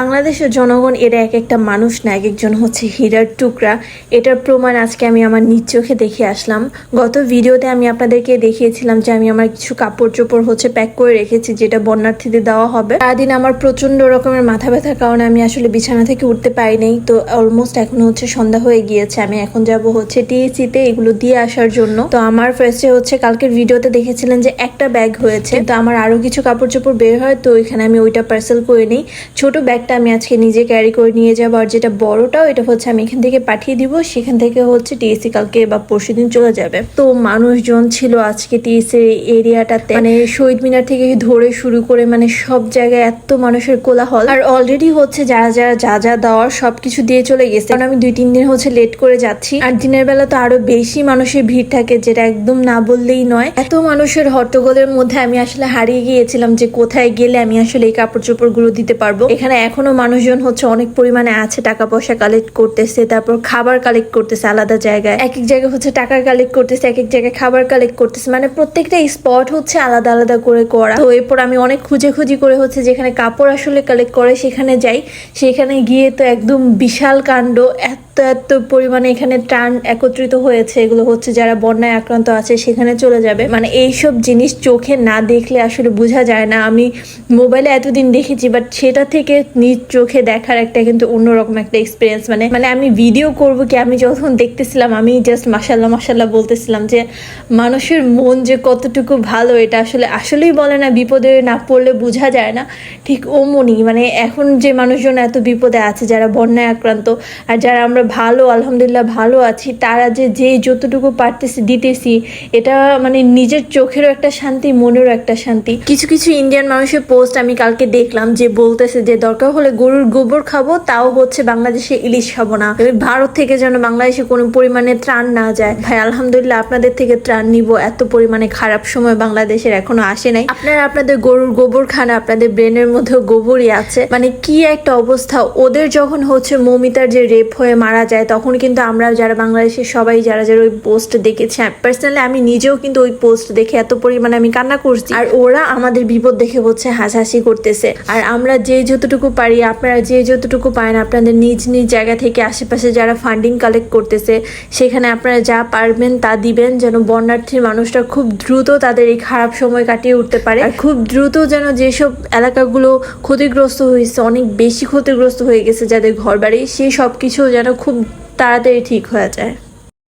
বাংলাদেশের জনগণ এরা এক একটা মানুষ না, এক একজন হচ্ছে হীরার টুকরা। এটার প্রমাণ আজকে আমি আমার নিজ চোখে দেখে আসলাম। গত ভিডিওতে আমি আপনাদেরকে দেখিয়েছিলাম যে আমি আমার কিছু কাপড় চোপড় হচ্ছে প্যাক করে রেখেছি, যেটা বন্যার্থীদের দেওয়া হবে। সারাদিন আমার প্রচণ্ড রকমের মাথা ব্যথার কারণে আমি আসলে বিছানা থেকে উঠতে পারি নাই। তো অলমোস্ট এখন হচ্ছে সন্ধ্যা হয়ে গিয়েছে। আমি এখন যাব হচ্ছে টিএসিতে এগুলো দিয়ে আসার জন্য। তো আমার ফার্স্টে হচ্ছে কালকের ভিডিওতে দেখেছিলেন যে একটা ব্যাগ হয়েছে। তো আমার আরও কিছু কাপড় চোপড় বের হয়, তো ওইখানে আমি ওইটা পার্সেল করে নিই। ছোট ব্যাগটা আমি আজকে নিজে ক্যারি করে নিয়ে যাব, আর যেটা বড়টাও এটা হচ্ছে আমি এখান থেকে পাঠিয়ে দিব, সেখান থেকে হচ্ছে টিএসসি কালকে বা পরশুদিন চলে যাবে। তো মানুষজন ছিল আজকে টিএসসি এরিয়াটাতে মানে শহীদ মিনার থেকে ধরে শুরু করে মানে সব জায়গায় এত মানুষের কোলাহল। আর অলরেডি হচ্ছে যারা যারা যা যা দেওয়ার সবকিছু দিয়ে চলে গেছে। কারণ আমি দুই তিন দিন হচ্ছে লেট করে যাচ্ছি। আর দিনের বেলা তো আরও বেশি মানুষের ভিড় থাকে, যেটা একদম না বললেই নয়। এত মানুষের হট্টগোলের মধ্যে আমি আসলে হারিয়ে গিয়েছিলাম যে কোথায় গেলে আমি আসলে এই কাপড় চোপড়গুলো দিতে পারব। এখানে এখনও মানুষজন হচ্ছে অনেক পরিমাণে আছে টাকা পয়সা কালেক্ট করতেছে, তারপর খাবার কালেক্ট করতেছে আলাদা জায়গায়। এক এক জায়গায় হচ্ছে টাকা কালেক্ট করতেছে এক এক জায়গায় খাবার কালেক্ট করতেছে মানে প্রত্যেকটা স্পট হচ্ছে আলাদা আলাদা করে করা। তো এরপর আমি অনেক খুঁজে খুঁজি করে হচ্ছে যেখানে কাপড় আসলে কালেক্ট করে সেখানে যাই। সেখানে গিয়ে তো একদম বিশাল কাণ্ড, এত এত পরিমাণে এখানে ত্রাণ একত্রিত হয়েছে। এগুলো হচ্ছে যারা বন্যায় আক্রান্ত আছে সেখানে চলে যাবে। মানে এইসব জিনিস চোখে না দেখলে আসলে বোঝা যায় না। আমি মোবাইলে এতদিন দেখেছি বাট সেটা থেকে নিজ চোখে দেখার একটা কিন্তু অন্যরকম একটা এক্সপিরিয়েন্স মানে মানে আমি ভিডিও করব কি, আমি যখন দেখতেছিলাম, আমি জাস্ট মাসাল্লাহ মাসাল্লাহ বলতেছিলাম যে, মানুষের মন যে কতটুকু ভালো, এটা আসলে, আসলেই বলে না, বিপদে না পড়লে বোঝা যায় না। ঠিক ওমনই মানে এখন যে মানুষজন এত বিপদে আছে, যারা বন্যায় আক্রান্ত, আর যারা আমরা ভালো, আলহামদুলিল্লাহ ভালো আছি, তারা যে যে যতটুকু পারতেছি, দিতেছি, এটা মানে নিজের চোখেরও একটা শান্তি, মনেরও একটা শান্তি। কিছু কিছু ইন্ডিয়ান মানুষের পোস্ট আমি কালকে দেখলাম যে বলতেছে যে, দরকার হলে গরুর গোবর খাব, তাও হচ্ছে বাংলাদেশে ইলিশ খাব না। ভারত থেকে যেন বাংলাদেশে কোনো পরিমাণে ত্রাণ না যায়। ভাই, আলহামদুলিল্লাহ আপনাদের থেকে ত্রাণ নিব, এত পরিমাণে খারাপ সময় বাংলাদেশের এখনও আসে নাই। আপনারা আপনাদের গরুর গোবর খান, আপনাদের ব্রেনের মধ্যে গোবরই আছে। মানে কি একটা অবস্থা, ওদের যখন হচ্ছে মমিতার যে রেপ হয়ে মারা যায়, তখন কিন্তু আমরা যারা বাংলাদেশের সবাই যারা যারা ওই পোস্ট দেখেছি পার্সোনালি আমি নিজেও কিন্তু ওই পোস্ট দেখে এত পরিমাণে আমি কান্না করছি। আর ওরা আমাদের বিপদ দেখে হচ্ছে হাসাহাসি করতেছে। আর আমরা যে যতটুকু পারি, আপনারা যে যতটুকু পারেন আপনাদের নিজ নিজ জায়গা থেকে আশেপাশে যারা ফান্ডিং কালেক্ট করতেছে, সেখানে আপনারা যা পারবেন তা দিবেন যেন বন্যার্থীর মানুষটা খুব দ্রুত তাদের এই খারাপ সময় কাটিয়ে উঠতে পারে। আর খুব দ্রুত যেন যেসব এলাকাগুলো ক্ষতিগ্রস্ত হয়েছে, অনেক বেশি ক্ষতিগ্রস্ত হয়ে গেছে যাদের ঘর বাড়ি সেই সব কিছু যেন খুব তাড়াতাড়ি ঠিক হয়ে যায়।